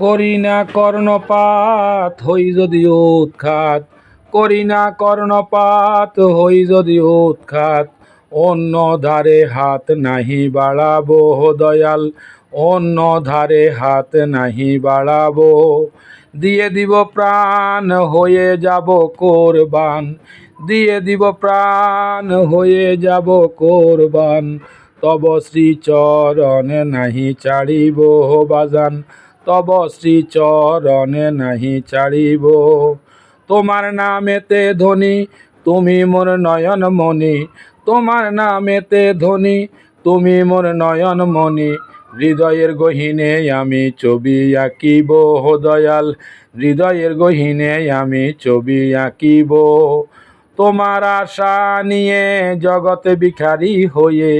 করি না কর্ণপাত, হই যদি উৎখাত। করি না কর্ণপাত, হই যদি উৎখাত। অন্য ধারে হাত নাহি বাড়াবো দয়াল, অন্য ধারে হাত নাহি বাড়াবো। দিয়ে দিব প্রাণ, হয়ে যাব কোরবান। দিয়ে দিব প্রাণ, হয়ে যাব কোরবান। তব শ্রীচরণে নাহি ছাড়িব বাজান। তব শ্রীচরণে নাহি ছাড়িব তোমার নামেতে ধনী, তুমি মোর নয়ন মণি। তোমার নামেতে ধনী, তুমি মোর নয়ন মণি। হৃদয়ের গহীনে আমি ছবি আঁকিব হো দয়াল, হৃদয়ের গহীনে আমি ছবি আঁকিব। তোমার আশা নিয়ে জগতে ভিখারি হয়ে,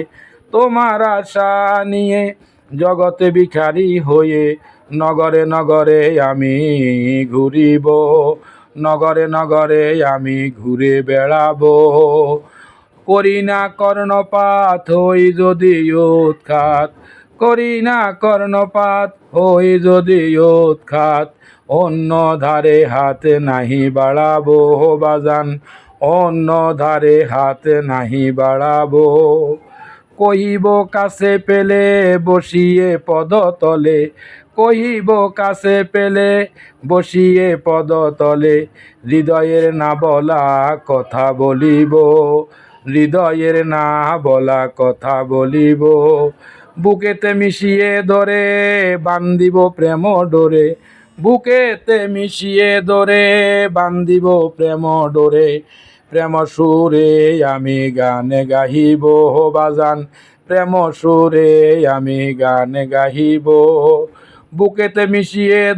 তোমার আশা নিয়ে জগতে ভিখারি হয়ে নগরে নগরে আমি ঘুরিব, নগরে নগরে আমি ঘুরে বেড়াবো। করি না কর্ণপাত হই যদি উৎখাত, করি না কর্ণপাত হই যদি উৎখাত, অন্য ধারে হাত নাহি বাড়াবো বাজান, অন্য ধারে হাত নাহি বাড়াবো। কহিব, কাছে পেলে বসিয়ে পদতলে কহিব, কাছে পেলে বসিয়ে পদতলে। হৃদয়ের না বলা কথা বলিব, হৃদয়ের না বলা কথা বলিব। বুকেতে মিশিয়ে ধরে বান্দিব প্রেম ডোরে। বুকেতে মিশিয়ে ধরে বান্দিব প্রেম ডোরে। প্রেম সুরে আমি গানে গাহিব বাজান। প্রেম সুরে আমি গান গাহিব। বুকেতে মিশিয়ে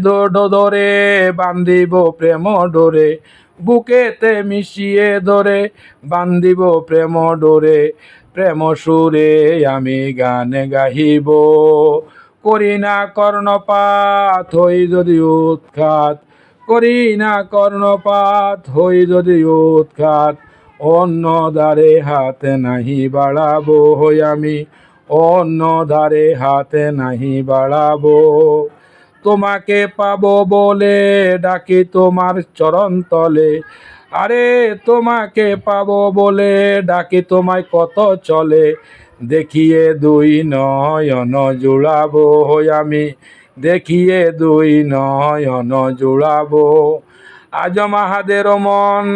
ধরে বান্দিব প্রেম ডোরে। বুকেতে মিশিয়ে ধরে বান্দিব প্রেম ডোরে। প্রেম সুরে আমি গান গাহিব। করি না কর্ণপাত, হই যদি উৎখাত। করি না কর্ণপাত, হই যদি উৎখাত। অন্য দ্বারে হাত নাহি বাড়াবো, হই আমি অন্য ধারে হাতে নাহি বাড়াবো। তোমাকে পাবো বলে ডাকি তোমার চরণ তলে। আরে তোমাকে পাবো বলে ডাকি তোমায় কত চলে। দেখিয়ে দুই নয়ন জোড়াবো হই আমি। দেখিয়ে দুই নয়ন জোড়াবো। আজ মাহাদের মন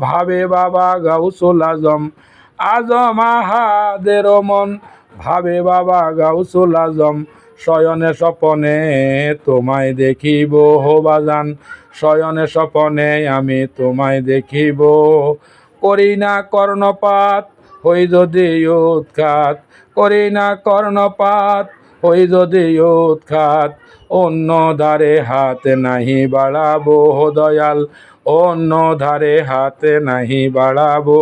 ভাবে বাবা গাউসুল আজম। আজ মাহাদের মন ভাবে বাবা গাউসুল আজম শয়নে স্বপনে তোমায় দেখিব হো বাজান। শয়নে স্বপনে আমি তোমায় দেখিব। করি না কর্ণপাত, হই যদি উৎখাত। করি না কর্ণপাত, হই যদি উৎখাত। অন্য ধারে হাত নাহি বাড়াবো দয়াল। অন্য ধারে হাত নাহি বাড়াবো।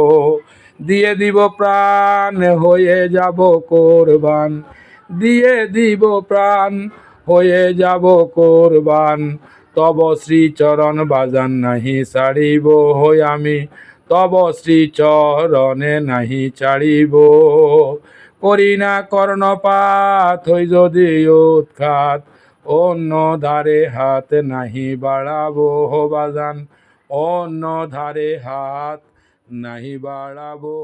দিয়ে দিব প্রাণ, হয়ে যাব কোরবান। দিয়ে দিব প্রাণ, হয়ে যাব কোরবান। তব শ্রীচরণ বাজান নাহি ছাড়িব হই আমি। তব শ্রীচরণে নাহি ছাড়িব। করি না কর্ণপাত হই যদি উৎখাত। অন্য ধারে হাত নাহি বাড়াবো বাজান। অন্য ধারে হাত নাহি বাড়াবো